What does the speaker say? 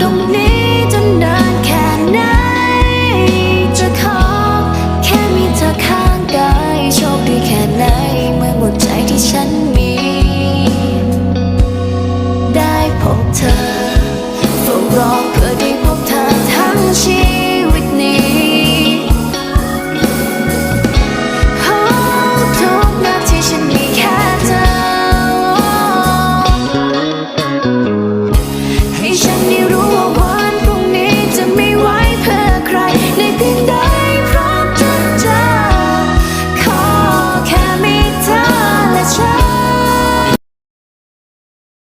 ตรงนี้จนนานแค่ไหน จะขอแค่มีเธอข้างกายโชคดีแค่ไหนเมื่อหมดใจที่ฉันมี ได้พบเธอเฝ้ารอเพื่อได้พบเธอทั้งชีวิต Everything down.